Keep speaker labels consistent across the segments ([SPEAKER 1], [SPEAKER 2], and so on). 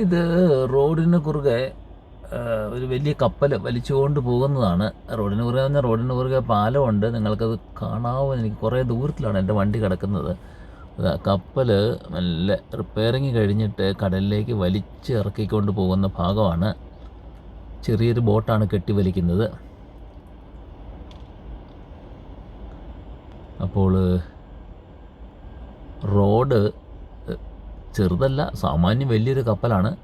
[SPEAKER 1] ഇത് റോഡിന് കുറുകെ ഒരു വലിയ കപ്പൽ വലിച്ചുകൊണ്ട് പോകുന്നതാണ്. റോഡിന് കുറുകെ പറഞ്ഞാൽ റോഡിന് കുറുകെ പാലമുണ്ട്. നിങ്ങൾക്കത് കാണാവുന്ന എനിക്ക് കുറേ ദൂരത്തിലാണ് എന്റെ വണ്ടി കിടക്കുന്നത്. കപ്പൽ നല്ല റിപ്പയറിങ് കഴിഞ്ഞിട്ട് കടലിലേക്ക് വലിച്ച് ഇറക്കിക്കൊണ്ട് പോകുന്ന ഭാഗമാണ്. ചെറിയൊരു ബോട്ടാണ് കെട്ടി വലിക്കുന്നത് അപ്പോൾ റോഡ് ചെറുതല്ല സാമാന്യം വലിയൊരു കപ്പലാണ്.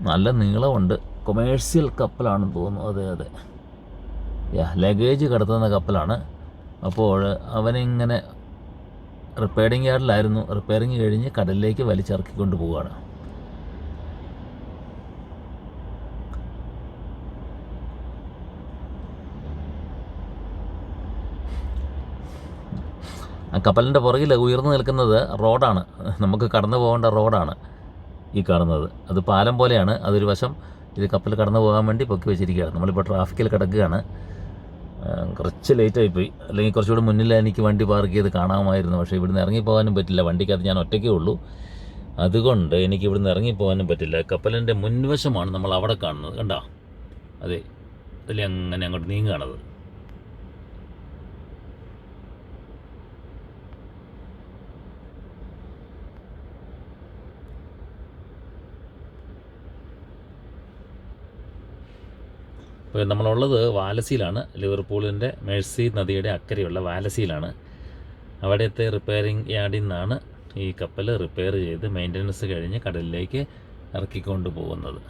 [SPEAKER 1] നല്ല നീളമുണ്ട് കൊമേഴ്സ്യൽ കപ്പലാണെന്ന് തോന്നുന്നു. അതെ അതെ. യാ ലഗേജ് കടത്തുന്ന കപ്പലാണ്. അപ്പോൾ അവനിങ്ങനെ റിപ്പയറിങ് യാർഡിലായിരുന്നു റിപ്പയറിങ് കഴിഞ്ഞ് കടലിലേക്ക് വലിച്ചിറക്കിക്കൊണ്ട് പോവുകയാണ്. കപ്പലിന്റെ പുറകിൽ ഉയർന്നു നിൽക്കുന്നത് റോഡാണ്. നമുക്ക് കടന്നു പോകേണ്ട റോഡാണ് ഈ കാണുന്നത്. അത് പാലം പോലെയാണ്. അതൊരു വശം ഇത് കപ്പൽ കടന്നു പോകാൻ വേണ്ടി പൊക്കി വെച്ചിരിക്കുകയാണ്. നമ്മളിപ്പോൾ ട്രാഫിക്കിൽ കിടക്കുകയാണ്. കുറച്ച് ലേറ്റായി പോയി അല്ലെങ്കിൽ കുറച്ചുകൂടി മുന്നിൽ എനിക്ക് വണ്ടി പാർക്ക് ചെയ്ത് കാണാമായിരുന്നു. പക്ഷേ ഇവിടുന്ന് ഇറങ്ങിപ്പോകാനും പറ്റില്ല. വണ്ടിക്കകത്ത് ഞാൻ ഒറ്റയ്ക്കേ ഉള്ളൂ. അതുകൊണ്ട് എനിക്ക് ഇവിടുന്ന് ഇറങ്ങിപ്പോകാനും പറ്റില്ല. കപ്പലിന്റെ മുൻവശമാണ് നമ്മൾ അവിടെ കാണുന്നത്. കണ്ടോ? അതെ. അതിൽ അങ്ങനെ അങ്ങോട്ട് നീങ്ങുകയാണത്. ഇപ്പോൾ നമ്മളുള്ളത് വാലസിയിലാണ്. ലിവർപൂളിന്റെ മേഴ്സി നദിയുടെ അക്കരയുള്ള വാലസിയിലാണ്. അവിടുത്തെ റിപ്പയറിംഗ് യാർഡിൽ നിന്നാണ് ഈ കപ്പൽ റിപ്പയർ ചെയ്ത് മെയിന്റനൻസ് കഴിഞ്ഞ് കടലിലേക്ക് ഇറക്കിക്കൊണ്ട് പോകുന്നത്.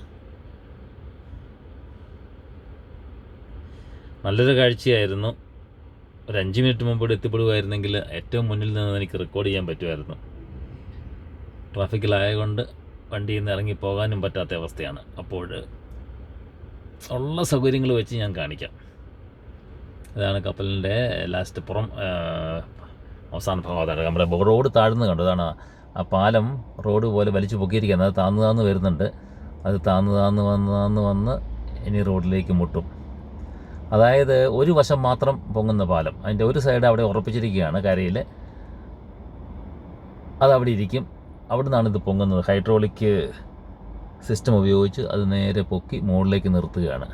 [SPEAKER 1] നല്ലൊരു കാഴ്ചയായിരുന്നു. ഒരു അഞ്ച് മിനിറ്റ് മുമ്പ് ഇവിടെ എത്തിപ്പെടുമായിരുന്നെങ്കിൽ ഏറ്റവും മുന്നിൽ നിന്ന് എനിക്ക് റെക്കോർഡ് ചെയ്യാൻ പറ്റുമായിരുന്നു. ട്രാഫിക്കിലായതുകൊണ്ട് വണ്ടിയിൽ നിന്ന് ഇറങ്ങി പോകാനും പറ്റാത്ത അവസ്ഥയാണ്. അപ്പോൾ ഉള്ള സൗകര്യങ്ങൾ വെച്ച് ഞാൻ കാണിക്കാം. ഇതാണ് കപ്പലിന്റെ ലാസ്റ്റ് പുറം അവസാന ഭാഗത്താണ് നമ്മുടെ റോഡ് താഴ്ന്നു കണ്ടു. അതാണ് ആ പാലം റോഡ് പോലെ വലിച്ചു പൊക്കിയിരിക്കുന്നത്. അത് താന്ന് താന്ന് വരുന്നുണ്ട്. അത് താന്ന് താന്ന് വന്ന് താന്ന് വന്ന് ഇനി റോഡിലേക്ക് മുട്ടും. അതായത് ഒരു വശം മാത്രം പൊങ്ങുന്ന പാലം. അതിന്റെ ഒരു സൈഡ് അവിടെ ഉറപ്പിച്ചിരിക്കുകയാണ് കരയിൽ. അതവിടെ ഇരിക്കും. അവിടെ നിന്നാണ് ഇത് പൊങ്ങുന്നത്. ഹൈഡ്രോളിക് സിസ്റ്റം ഉപയോഗിച്ച് അത് നേരെ പൊക്കി മുകളിലേക്ക് നിർത്തുകയാണ്.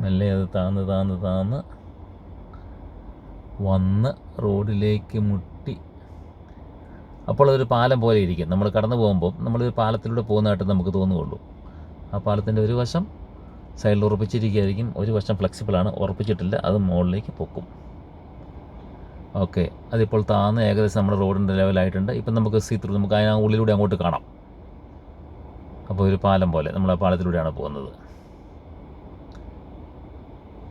[SPEAKER 1] മെല്ലെ അത് താന്ന് താന്ന് താന്ന് വന്ന് റോഡിലേക്ക് മുട്ടി. അപ്പോൾ അതൊരു പാലം പോലെ ഇരിക്കും. നമ്മൾ കടന്നു പോകുമ്പോൾ നമ്മളൊരു പാലത്തിലൂടെ പോകുന്നതായിട്ട് നമുക്ക് തോന്നുകയുള്ളൂ. ആ പാലത്തിന്റെ ഒരു വശം സൈഡിൽ ഉറപ്പിച്ചിരിക്കുകയായിരിക്കും. ഒരു വശം ഫ്ലെക്സിബിളാണ് ഉറപ്പിച്ചിട്ടില്ല. അത് മുകളിലേക്ക് പൊക്കും. ഓക്കെ. അതിപ്പോൾ താന്ന് ഏകദേശം നമ്മുടെ റോഡിന്റെ ലെവലായിട്ടുണ്ട്. ഇപ്പം നമുക്ക് സീ ത്രൂ നമുക്ക് അതിന് ഉള്ളിലൂടെ അങ്ങോട്ട് കാണാം. അപ്പോൾ ഒരു പാലം പോലെ നമ്മൾ ആ പാലത്തിലൂടെയാണ് പോകുന്നത്.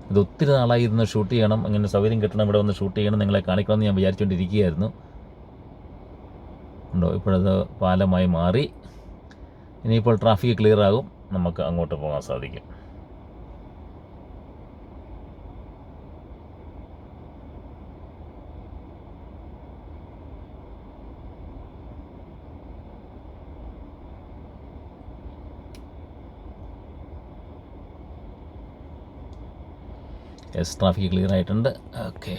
[SPEAKER 1] ഇത് ഒത്തിരി നാളായി ഇരുന്ന് ഷൂട്ട് ചെയ്യണം. അങ്ങനെ സൗകര്യം കിട്ടണം ഇവിടെ വന്ന് ഷൂട്ട് ചെയ്യണം നിങ്ങളെ കാണിക്കണമെന്ന് ഞാൻ വിചാരിച്ചുകൊണ്ടിരിക്കുകയായിരുന്നു ഉണ്ടോ? ഇപ്പോഴത് പാലമായി മാറി. ഇനിയിപ്പോൾ ട്രാഫിക് ക്ലിയർ ആകും. നമുക്ക് അങ്ങോട്ട് പോകാൻ സാധിക്കും. യെസ് ട്രാഫിക് ക്ലിയർ ആയിട്ടുണ്ട്. ഓക്കെ